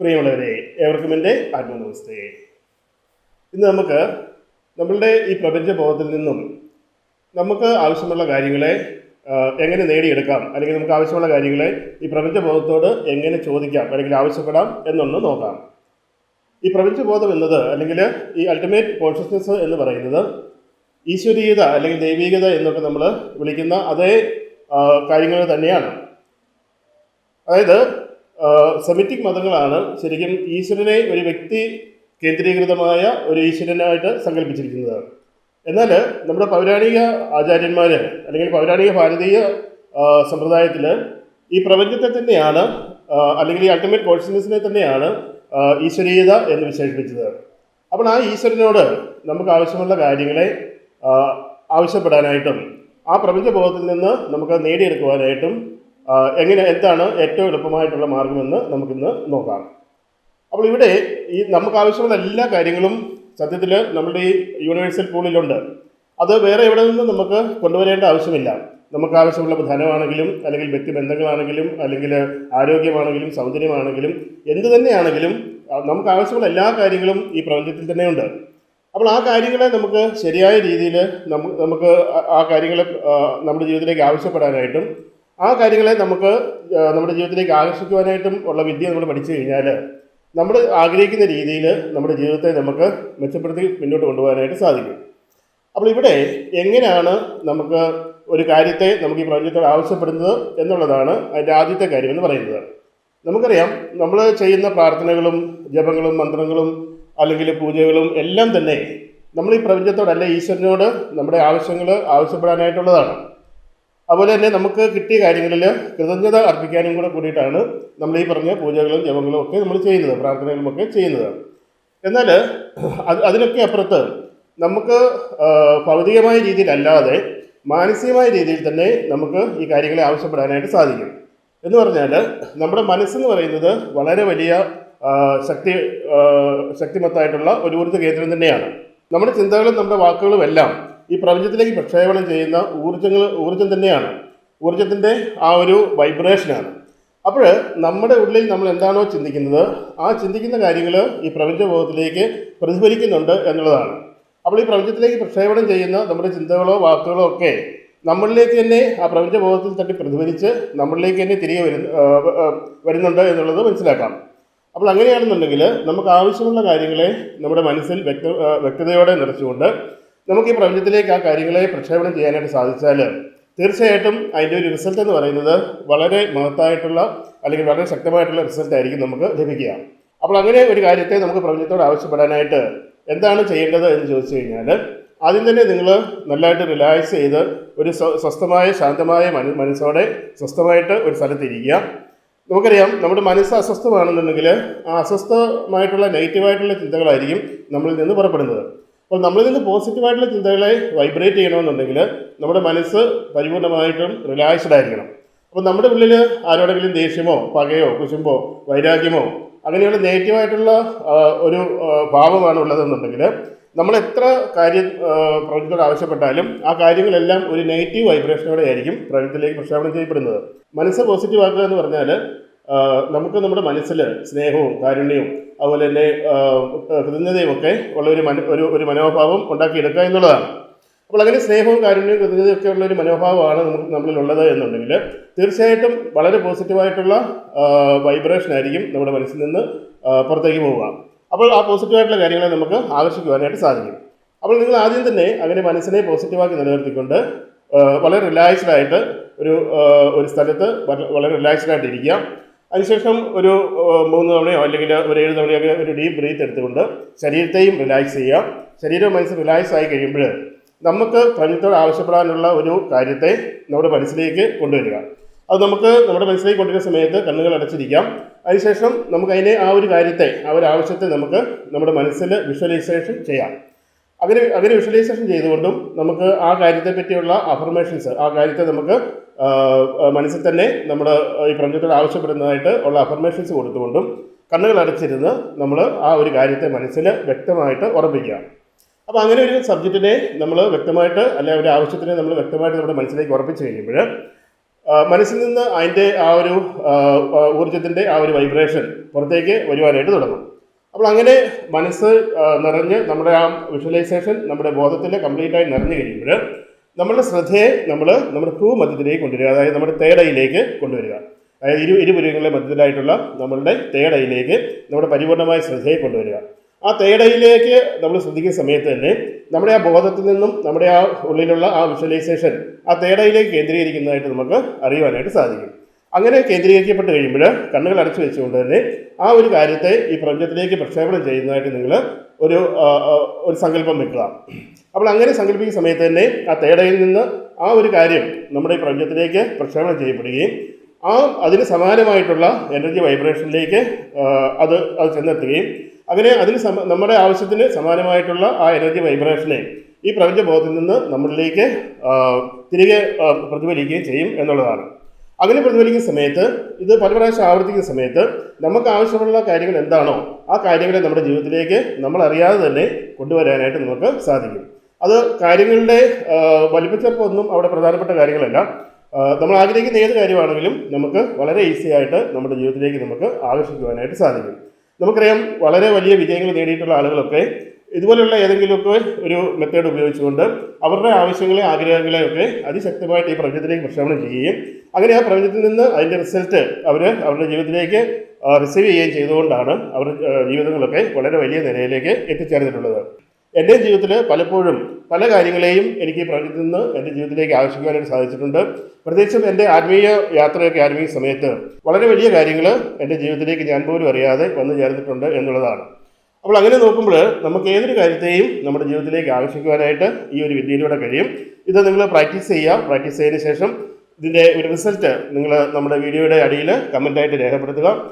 പ്രിയമുള്ളവരെ ഏവർക്കും എന്റെ ആത്മനമസ്തേ. ഇന്ന് നമുക്ക് നമ്മളുടെ ഈ പ്രപഞ്ച ബോധത്തിൽ നിന്നും നമുക്ക് ആവശ്യമുള്ള കാര്യങ്ങളെ എങ്ങനെ നേടിയെടുക്കാം അല്ലെങ്കിൽ നമുക്ക് ആവശ്യമുള്ള കാര്യങ്ങളെ ഈ പ്രപഞ്ച ബോധത്തോട് എങ്ങനെ ചോദിക്കാം അല്ലെങ്കിൽ ആവശ്യപ്പെടാം എന്നൊന്ന് നോക്കാം. ഈ പ്രപഞ്ചബോധം എന്നത് അല്ലെങ്കിൽ ഈ അൾട്ടിമേറ്റ് കോൺഷ്യസ്നസ് എന്ന് പറയുന്നത് ഈശ്വരീയത അല്ലെങ്കിൽ ദൈവീകത എന്നൊക്കെ നമ്മൾ വിളിക്കുന്ന അതേ കാര്യങ്ങൾ തന്നെയാണ്. അതായത് സെമിറ്റിക് മതങ്ങളാണ് ശരിക്കും ഈശ്വരനെ ഒരു വ്യക്തി കേന്ദ്രീകൃതമായ ഒരു ഈശ്വരനായിട്ട് സങ്കല്പിച്ചിരിക്കുന്നത് എന്നാൽ നമ്മുടെ പൗരാണിക ആചാര്യന്മാർ അല്ലെങ്കിൽ പൗരാണിക ഭാരതീയ സമ്പ്രദായത്തിൽ ഈ പ്രപഞ്ചത്തെ തന്നെയാണ് അല്ലെങ്കിൽ ഈ അൾട്ടിമേറ്റ് കോൺഷ്യസ്നെസ്സിനെ തന്നെയാണ് ഈശ്വരീയത എന്ന് വിശേഷിപ്പിച്ചത്. അപ്പോൾ ആ ഈശ്വരനോട് നമുക്ക് ആവശ്യമുള്ള കാര്യങ്ങളെ ആവശ്യപ്പെടാനായിട്ടും ആ പ്രപഞ്ചബോധത്തിൽ നിന്ന് നമുക്ക് നേടിയെടുക്കുവാനായിട്ടും എങ്ങനെ എന്താണ് ഏറ്റവും എളുപ്പമായിട്ടുള്ള മാർഗമെന്ന് നമുക്കിന്ന് നോക്കാം. അപ്പോൾ ഇവിടെ ഈ നമുക്ക് ആവശ്യമുള്ള എല്ലാ കാര്യങ്ങളും സത്യത്തിൽ നമ്മുടെ ഈ യൂണിവേഴ്സൽ പൂളിലുണ്ട് അത് വേറെ എവിടെ നിന്നും നമുക്ക് കൊണ്ടുവരേണ്ട ആവശ്യമില്ല. നമുക്ക് ആവശ്യമുള്ള ധനമാണെങ്കിലും അല്ലെങ്കിൽ വ്യക്തിബന്ധങ്ങളാണെങ്കിലും അല്ലെങ്കിൽ ആരോഗ്യമാണെങ്കിലും സൗന്ദര്യമാണെങ്കിലും എന്ത് തന്നെയാണെങ്കിലും നമുക്ക് ആവശ്യമുള്ള എല്ലാ കാര്യങ്ങളും ഈ പ്രപഞ്ചത്തിൽ തന്നെയുണ്ട് അപ്പോൾ ആ കാര്യങ്ങളെ നമുക്ക് ശരിയായ രീതിയിൽ നമുക്ക് ആ- കാര്യങ്ങളെ നമ്മുടെ ജീവിതത്തിലേക്ക് ആവശ്യപ്പെടാനായിട്ടും ആ കാര്യങ്ങളെ നമുക്ക് നമ്മുടെ ജീവിതത്തിലേക്ക് ആകർഷിക്കുവാനായിട്ടും ഉള്ള വിദ്യ നമ്മൾ പഠിച്ചു കഴിഞ്ഞാൽ നമ്മൾ ആഗ്രഹിക്കുന്ന രീതിയിൽ നമ്മുടെ ജീവിതത്തെ നമുക്ക് മെച്ചപ്പെടുത്തി മുന്നോട്ട് കൊണ്ടുപോകാനായിട്ട് സാധിക്കും. അപ്പോൾ ഇവിടെ എങ്ങനെയാണ് നമുക്ക് ഒരു കാര്യത്തെ നമുക്ക് ഈ പ്രപഞ്ചത്തോട് ആവശ്യപ്പെടുന്നത് എന്നുള്ളതാണ് അതിന്റെ ആദ്യത്തെ കാര്യം എന്ന് പറയുന്നത്. നമുക്കറിയാം നമ്മൾ ചെയ്യുന്ന പ്രാർത്ഥനകളും ജപങ്ങളും മന്ത്രങ്ങളും അല്ലെങ്കിൽ പൂജകളും എല്ലാം തന്നെ നമ്മൾ ഈ പ്രപഞ്ചത്തോടല്ല ഈശ്വരനോട് നമ്മുടെ ആവശ്യങ്ങൾ ആവശ്യപ്പെടാനായിട്ടുള്ളതാണ്. അതുപോലെ തന്നെ നമുക്ക് കിട്ടിയ കാര്യങ്ങളിൽ കൃതജ്ഞത അർപ്പിക്കാനും കൂടെ കൂടിയിട്ടാണ് നമ്മൾ ഈ പറഞ്ഞ പൂജകളും ജപങ്ങളും ഒക്കെ നമ്മൾ ചെയ്യുന്നത് പ്രാർത്ഥനകളും ഒക്കെ ചെയ്യുന്നത്. എന്നാൽ അത് അതിനൊക്കെ അപ്പുറത്ത് നമുക്ക് ഭൗതികമായ രീതിയിലല്ലാതെ മാനസികമായ രീതിയിൽ തന്നെ നമുക്ക് ഈ കാര്യങ്ങളെ ആവശ്യപ്പെടാനായിട്ട് സാധിക്കും. എന്ന് പറഞ്ഞാൽ നമ്മുടെ മനസ്സെന്ന് പറയുന്നത് വളരെ വലിയ ശക്തി ശക്തിമത്തായിട്ടുള്ള ഒരു ഊർജ കേന്ദ്രം തന്നെയാണ്. നമ്മുടെ ചിന്തകളും നമ്മുടെ വാക്കുകളും എല്ലാം ഈ പ്രപഞ്ചത്തിലേക്ക് പ്രക്ഷേപണം ചെയ്യുന്ന ഊർജങ്ങൾ ഊർജം തന്നെയാണ്. ഊർജത്തിന്റെ ആ ഒരു വൈബ്രേഷനാണ് അപ്പോൾ നമ്മുടെ ഉള്ളിൽ നമ്മൾ എന്താണോ ചിന്തിക്കുന്നത് ആ ചിന്തിക്കുന്ന കാര്യങ്ങൾ ഈ പ്രപഞ്ചബോധത്തിലേക്ക് പ്രതിഫലിക്കുന്നുണ്ട് എന്നുള്ളതാണ്. അപ്പോൾ ഈ പ്രപഞ്ചത്തിലേക്ക് പ്രക്ഷേപണം ചെയ്യുന്ന നമ്മുടെ ചിന്തകളോ വാക്കുകളോ ഒക്കെ നമ്മളിലേക്ക് തന്നെ ആ പ്രപഞ്ചബോധത്തിൽ തട്ടി പ്രതിഫലിച്ച് നമ്മളിലേക്ക് തന്നെ തിരികെ വരുന്ന വരുന്നുണ്ട് എന്നുള്ളത് മനസ്സിലാക്കാം. അപ്പോൾ അങ്ങനെയാണെന്നുണ്ടെങ്കിൽ നമുക്ക് ആവശ്യമുള്ള കാര്യങ്ങളെ നമ്മുടെ മനസ്സിൽ വ്യക്ത വ്യക്തതയോടെ നിറച്ചുകൊണ്ട് നമുക്ക് ഈ പ്രപഞ്ചത്തിലേക്ക് ആ കാര്യങ്ങളെ പ്രക്ഷേപണം ചെയ്യാനായിട്ട് സാധിച്ചാൽ തീർച്ചയായിട്ടും അതിന്റെ ഒരു റിസൾട്ട് എന്ന് പറയുന്നത് വളരെ മഹത്തായിട്ടുള്ള അല്ലെങ്കിൽ വളരെ ശക്തമായിട്ടുള്ള റിസൾട്ട് ആയിരിക്കും നമുക്ക് ലഭിക്കുക. അപ്പോൾ അങ്ങനെ ഒരു കാര്യത്തെ നമുക്ക് പ്രപഞ്ചത്തോട് ആവശ്യപ്പെടാനായിട്ട് എന്താണ് ചെയ്യേണ്ടത് എന്ന് ചോദിച്ചു കഴിഞ്ഞാൽ ആദ്യം തന്നെ നിങ്ങൾ നല്ലതായിട്ട് റിലാക്സ് ചെയ്ത് ഒരു സ്വസ്ഥമായ ശാന്തമായ മനു മനസ്സോടെ സ്വസ്ഥമായിട്ട് ഒരു സ്ഥലത്തിരിക്കുക. നമുക്കറിയാം നമ്മുടെ മനസ്സ് അസ്വസ്ഥമാണെന്നുണ്ടെങ്കിൽ ആ അസ്വസ്ഥമായിട്ടുള്ള നെഗറ്റീവായിട്ടുള്ള ചിന്തകളായിരിക്കും നമ്മളിൽ നിന്ന് പുറപ്പെടുന്നത്. അപ്പോൾ നമ്മളിൽ നിന്ന് പോസിറ്റീവായിട്ടുള്ള ചിന്തകളെ വൈബ്രേറ്റ് ചെയ്യണമെന്നുണ്ടെങ്കിൽ നമ്മുടെ മനസ്സ് പരിപൂർണമായിട്ടും റിലാക്സ്ഡ് ആയിരിക്കണം. അപ്പോൾ നമ്മുടെ ഉള്ളിൽ ആരോടെങ്കിലും ദേഷ്യമോ പകയോ കുശുമ്പോ വൈരാഗ്യമോ അങ്ങനെയുള്ള നെഗറ്റീവായിട്ടുള്ള ഒരു ഭാവമാണ് ഉള്ളതെന്നുണ്ടെങ്കിൽ നമ്മൾ എത്ര കാര്യം പ്രകൃതിയോട് ആവശ്യപ്പെട്ടാലും ആ കാര്യങ്ങളെല്ലാം ഒരു നെഗറ്റീവ് വൈബ്രേഷനോടെ ആയിരിക്കും പ്രപഞ്ചത്തിലേക്ക് പ്രക്ഷേപണം ചെയ്യപ്പെടുന്നത്. മനസ്സ് പോസിറ്റീവ് ആക്കുക എന്ന് പറഞ്ഞാൽ നമുക്ക് നമ്മുടെ മനസ്സിൽ സ്നേഹവും കാരുണ്യവും അതുപോലെ തന്നെ കൃതജ്ഞതയും ഒക്കെ ഉള്ള ഒരു മന ഒരു ഒരു മനോഭാവം ഉണ്ടാക്കിയെടുക്കുക എന്നുള്ളതാണ്. അപ്പോൾ അങ്ങനെ സ്നേഹവും കാരുണ്യവും കൃതജ്ഞതയും ഒക്കെ ഉള്ള ഒരു മനോഭാവമാണ് നമുക്ക് നമ്മളിലുള്ളത് എന്നുണ്ടെങ്കിൽ തീർച്ചയായിട്ടും വളരെ പോസിറ്റീവായിട്ടുള്ള വൈബ്രേഷൻ ആയിരിക്കും നമ്മുടെ മനസ്സിൽ നിന്ന് പുറത്തേക്ക് പോവുക. അപ്പോൾ ആ പോസിറ്റീവായിട്ടുള്ള കാര്യങ്ങളെ നമുക്ക് ആകർഷിക്കുവാനായിട്ട് സാധിക്കും. അപ്പോൾ നിങ്ങൾ ആദ്യം തന്നെ അങ്ങനെ മനസ്സിനെ പോസിറ്റീവാക്കി നിലനിർത്തിക്കൊണ്ട് വളരെ റിലാക്സ്ഡ് ആയിട്ട് ഒരു ഒരു സ്ഥലത്ത് വളരെ റിലാക്സ്ഡ് ആയിട്ട് ഇരിക്കുക അതിനുശേഷം ഒരു മൂന്ന് തവണയോ അല്ലെങ്കിൽ ഒരു ഏഴ് തവണയൊക്കെ ഒരു ഡീപ്പ് ബ്രീത്ത് എടുത്തുകൊണ്ട് ശരീരത്തെയും റിലാക്സ് ചെയ്യുക. ശരീരവും മനസ്സ് റിലാക്സ് ആയി കഴിയുമ്പോൾ നമുക്ക് പ്രപഞ്ചത്തോട് ആവശ്യപ്പെടാനുള്ള ഒരു കാര്യത്തെ നമ്മുടെ മനസ്സിലേക്ക് കൊണ്ടുവരിക. അത് നമുക്ക് നമ്മുടെ മനസ്സിലേക്ക് കൊണ്ടുവരുന്ന സമയത്ത് കണ്ണുകൾ അടച്ചിരിക്കാം. അതിനുശേഷം നമുക്ക് അതിനെ ആ ഒരു കാര്യത്തെ ആ ഒരു ആവശ്യത്തെ നമുക്ക് നമ്മുടെ മനസ്സിൽ വിഷ്വലൈസേഷൻ ചെയ്യാം. അങ്ങനെ അങ്ങനെ വിഷ്വലൈസേഷൻ ചെയ്തുകൊണ്ടും നമുക്ക് ആ കാര്യത്തെ പറ്റിയുള്ള അഫർമേഷൻസ് ആ കാര്യത്തെ നമുക്ക് മനസ്സിൽ തന്നെ നമ്മൾ ഈ പ്രപഞ്ചത്തോട് ആവശ്യപ്പെടുന്നതായിട്ട് ഉള്ള അഫർമേഷൻസ് കൊടുത്തുകൊണ്ടും കണ്ണുകൾ അടച്ചിരുന്ന് നമ്മൾ ആ ഒരു കാര്യത്തെ മനസ്സിൽ വ്യക്തമായിട്ട് ഉറപ്പിക്കുക. അപ്പോൾ അങ്ങനെ ഒരു സബ്ജക്റ്റിനെ നമ്മൾ വ്യക്തമായിട്ട് അല്ലെ ഒരു ആവശ്യത്തിനെ നമ്മൾ വ്യക്തമായിട്ട് നമ്മുടെ മനസ്സിലേക്ക് ഉറപ്പിച്ച് കഴിയുമ്പോൾ മനസ്സിൽ നിന്ന് അതിന്റെ ആ ഒരു ഊർജത്തിന്റെ ആ ഒരു വൈബ്രേഷൻ പുറത്തേക്ക് വരുവാനായിട്ട് തുടങ്ങും. അപ്പോൾ അങ്ങനെ മനസ്സ് നിറഞ്ഞ് നമ്മുടെ ആ വിഷ്വലൈസേഷൻ നമ്മുടെ ബോധത്തിൽ കംപ്ലീറ്റ് ആയി നിറഞ്ഞു കഴിയുമ്പോൾ നമ്മളുടെ ശ്രദ്ധയെ നമ്മൾ നമ്മുടെ ഭൂമധ്യത്തിലേക്ക് കൊണ്ടുവരിക. അതായത് നമ്മുടെ തേടയിലേക്ക് കൊണ്ടുവരിക. അതായത് ഇരു ഇരുപുരുവങ്ങളുടെ മധ്യത്തിലായിട്ടുള്ള നമ്മളുടെ തേടയിലേക്ക് നമ്മുടെ പരിപൂർണമായ ശ്രദ്ധയെ കൊണ്ടുവരിക. ആ തേടയിലേക്ക് നമ്മൾ ശ്രദ്ധിക്കുന്ന സമയത്ത് തന്നെ നമ്മുടെ ആ ബോധത്തിൽ നിന്നും നമ്മുടെ ആ ഉള്ളിലുള്ള ആ വിഷ്വലൈസേഷൻ ആ തേടയിലേക്ക് കേന്ദ്രീകരിക്കുന്നതായിട്ട് നമുക്ക് അറിയുവാനായിട്ട് സാധിക്കും. അങ്ങനെ കേന്ദ്രീകരിക്കപ്പെട്ട് കഴിയുമ്പോൾ കണ്ണുകൾ അടച്ചു വെച്ചുകൊണ്ട് തന്നെ ആ ഒരു കാര്യത്തെ ഈ പ്രപഞ്ചത്തിലേക്ക് പ്രക്ഷേപണം ചെയ്യുന്നതായിട്ട് നിങ്ങൾ ഒരു ഒരു സങ്കല്പം വെക്കുക. അപ്പോൾ അങ്ങനെ സങ്കല്പിക്കുന്ന സമയത്ത് തന്നെ ആ തേടയിൽ നിന്ന് ആ ഒരു കാര്യം നമ്മുടെ ഈ പ്രപഞ്ചത്തിലേക്ക് പ്രക്ഷേപണം ചെയ്യപ്പെടുകയും ആ അതിന് സമാനമായിട്ടുള്ള എനർജി വൈബ്രേഷനിലേക്ക് അത് അത് ചെന്നെത്തുകയും അങ്ങനെ അതിന് സമ നമ്മുടെ ആവശ്യത്തിന് സമാനമായിട്ടുള്ള ആ എനർജി വൈബ്രേഷനെ ഈ പ്രപഞ്ചബോധത്തിൽ നിന്ന് നമ്മളിലേക്ക് തിരികെ പ്രതിഫലിക്കുകയും ചെയ്യും എന്നുള്ളതാണ്. അങ്ങനെ പ്രതിഫലിക്കുന്ന സമയത്ത് ഇത് പല പ്രാവശ്യം ആവർത്തിക്കുന്ന സമയത്ത് നമുക്ക് ആവശ്യമുള്ള കാര്യങ്ങൾ എന്താണോ ആ കാര്യങ്ങളെ നമ്മുടെ ജീവിതത്തിലേക്ക് നമ്മൾ അറിയാതെ തന്നെ കൊണ്ടുവരാനായിട്ട് നമുക്ക് സാധിക്കും. അത് കാര്യങ്ങളുടെ വലിപ്പിച്ചപ്പൊന്നും അവിടെ പ്രധാനപ്പെട്ട കാര്യങ്ങളല്ല. നമ്മൾ ആഗ്രഹിക്കുന്ന ഏത് കാര്യമാണെങ്കിലും നമുക്ക് വളരെ ഈസി ആയിട്ട് നമ്മുടെ ജീവിതത്തിലേക്ക് നമുക്ക് ആകർഷിക്കുവാനായിട്ട് സാധിക്കും. നമുക്കറിയാം വളരെ വലിയ വിജയങ്ങൾ നേടിയിട്ടുള്ള ആളുകളൊക്കെ ഇതുപോലുള്ള ഏതെങ്കിലുമൊക്കെ ഒരു മെത്തേഡ് ഉപയോഗിച്ചുകൊണ്ട് അവരുടെ ആവശ്യങ്ങളെ ആഗ്രഹങ്ങളെ ഒക്കെ അതിശക്തമായിട്ട് ഈ പ്രപഞ്ചത്തിലേക്ക് പ്രക്ഷേപണം ചെയ്യുകയും അങ്ങനെ ആ പ്രപഞ്ചത്തിൽ നിന്ന് അതിന്റെ റിസൾട്ട് അവർ അവരുടെ ജീവിതത്തിലേക്ക് റിസീവ് ചെയ്യുകയും ചെയ്തുകൊണ്ടാണ് അവരുടെ ജീവിതങ്ങളൊക്കെ വളരെ വലിയ നിലയിലേക്ക് എത്തിച്ചേർന്നിട്ടുള്ളത്. എന്റെ ജീവിതത്തിൽ പലപ്പോഴും പല കാര്യങ്ങളെയും എനിക്ക് പ്രപഞ്ചത്തിൽ നിന്ന് എന്റെ ജീവിതത്തിലേക്ക് ആവശ്യിക്കാനായിട്ട് സാധിച്ചിട്ടുണ്ട്. പ്രത്യേകിച്ചും എന്റെ ആത്മീയ യാത്രയൊക്കെ ആരംഭിക്കുന്ന സമയത്ത് വളരെ വലിയ കാര്യങ്ങൾ എന്റെ ജീവിതത്തിലേക്ക് ഞാൻ പോലും അറിയാതെ വന്നു ചേർന്നിട്ടുണ്ട് എന്നുള്ളതാണ്. അപ്പോൾ അങ്ങനെ നോക്കുമ്പോൾ നമുക്ക് ഏതൊരു കാര്യത്തെയും നമ്മുടെ ജീവിതത്തിലേക്ക് ആകർഷിക്കുവാനായിട്ട് ഈ ഒരു വിദ്യയിലൂടെ കഴിയും. ഇത് നിങ്ങൾ പ്രാക്ടീസ് ചെയ്യുക. പ്രാക്ടീസ് ചെയ്തതിന് ശേഷം ഇതിന്റെ ഒരു റിസൾട്ട് നിങ്ങൾ നമ്മുടെ വീഡിയോയുടെ അടിയിൽ കമന്റായിട്ട് രേഖപ്പെടുത്തുക.